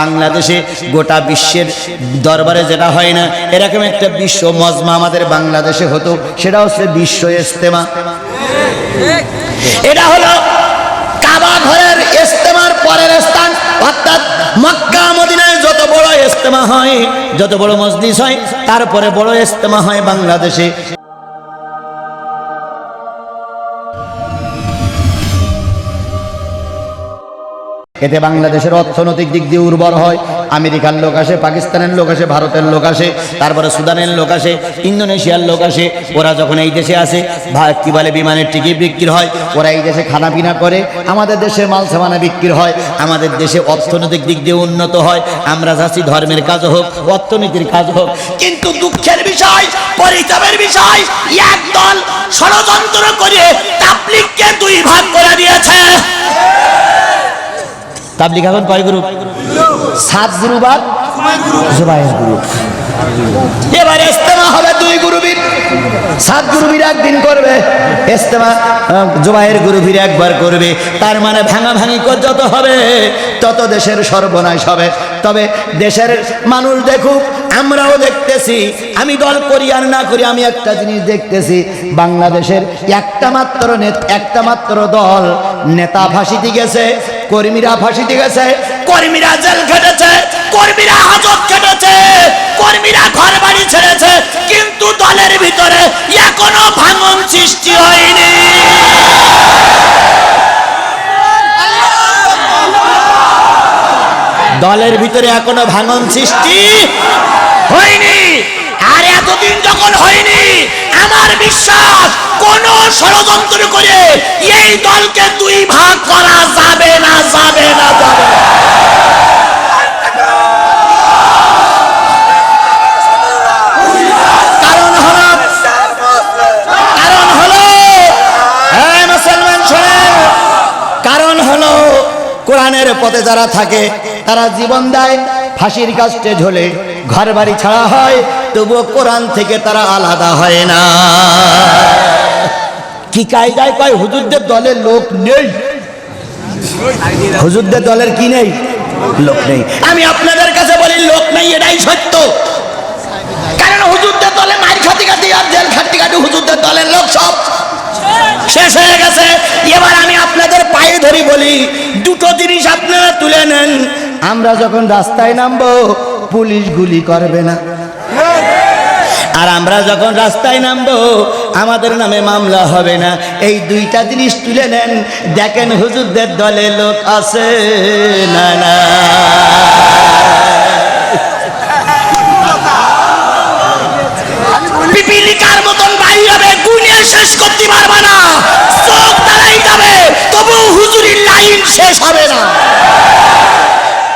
বাংলাদেশে গোটা বিশ্বের দরবারে যেটা হয় না, এরকম একটা বিশ্ব মজমা আমাদের বাংলাদেশে হতো, সেটা হচ্ছে বিশ্ব ইস্তেমা এটা হলো কাবা ঘরের ইস্তেমার পরের স্থান, অর্থাৎ মক্কা, মদিনায় যত বড় ইস্তেমা হয়, যত বড় মসজিদ হয়, তারপরে বড় ইস্তেমা হয় বাংলাদেশে। এতে বাংলাদেশের অর্থনৈতিক দিক দিয়ে উর্বর হয়। আমেরিকার লোক আসে, পাকিস্তানের লোক আসে, ভারতের লোক আসে, তারপরে সুদানের লোক আসে, ইন্দোনেশিয়ার লোক আসে। ওরা যখন এই দেশে আসে কি বলে, বিমানের টিকিট বিক্রি হয়। ওরা এই দেশে খানা পিনা করে। আমাদের দেশে মাল সামানা বিক্রি হয়। আমাদের দেশে অর্থনৈতিক দিক দিয়ে উন্নত হয়। আমরা যাচ্ছি ধর্মের কাজ হোক, অর্থনীতির কাজ হোক। কিন্তু দুঃখের বিষয়, পরিতাপের বিষয়, একদল ষড়যন্ত্র করে তাবলিগ এখন কয় গ্রুপ? সাত গ্রুপ আর জুবাইর গ্রুপ। এবার ইস্তেমা হবে দুই গ্রুপের সাত গ্রুপের একদিন করবে। ইস্তেমা আহ, জুবাইর গ্রুপের একবার করবে। তার মানে ভাঙা ভাঙি যত হবে তত দেশের সর্বনাশ হবে। তবে দেশের মানুষ দেখুক আমরাও দেখতেছি। আমি দল করি আর না করি আমি একটা জিনিস দেখতেছি। বাংলাদেশের একটা মাত্র একটা মাত্র দল নেতা ফাঁসিতে গেছে। কর্মীরা ফাঁসিতে গেছে, কর্মীরা জেল খেটেছে, কর্মীরা হাজত খেটেছে, কর্মীরা ঘর বাড়ি ছেড়েছে, কিন্তু দলের ভিতরে এখনও ভাঙন সৃষ্টি হয়নি। দলের ভিতরে এখনও ভাঙন সৃষ্টি হয়নি। আর এতদিন যখন হয়নি বিশ্বাস কোন ষড়যন্ত্র করে এই দলকে দুই ভাগ করা যাবে না যাবে না, যাবে হ্যাঁ কোরআনের পথে যারা থাকে, তারা জীবন দেয়, ফাঁসির কাস্টে ঝোলে ঘর বাড়ি ছাড়া হয় তবুও কোরআন থেকে তারা আলাদা হয় না। কি কায়দায় কয়, হুজুরদের দলের লোক নেই। হুজুরদের দলের কি নেই? লোক নেই। আমি আপনাদের কাছে বলি, লোক নেই, এটাই সত্য। কারণ হুজুরদের দলে মার খাতি খাতি আর জেল খাটি খাটি হুজুরদের দলের লোক সব। শেষ হয়ে গেছে। এবার আমি আপনাদের পায়ে ধরি বলি, দুটো জিনিস আপনারা তুলে নেন। আমরা যখন রাস্তায় নামবো, পুলিশ গুলি করবে না। আর আমরা যখন রাস্তায় নামবো, আমাদের নামে মামলা হবে না। এই দুইটা জিনিস তুলে নেন, দেখেন হুজুরদের দলে লোক আছে না না। মতন বাড়ি হবে গুনিয়ে শেষ করতে পারবে না। চোখ দাঁড়াই যাবে তবু হুজুরির লাইন শেষ হবে না।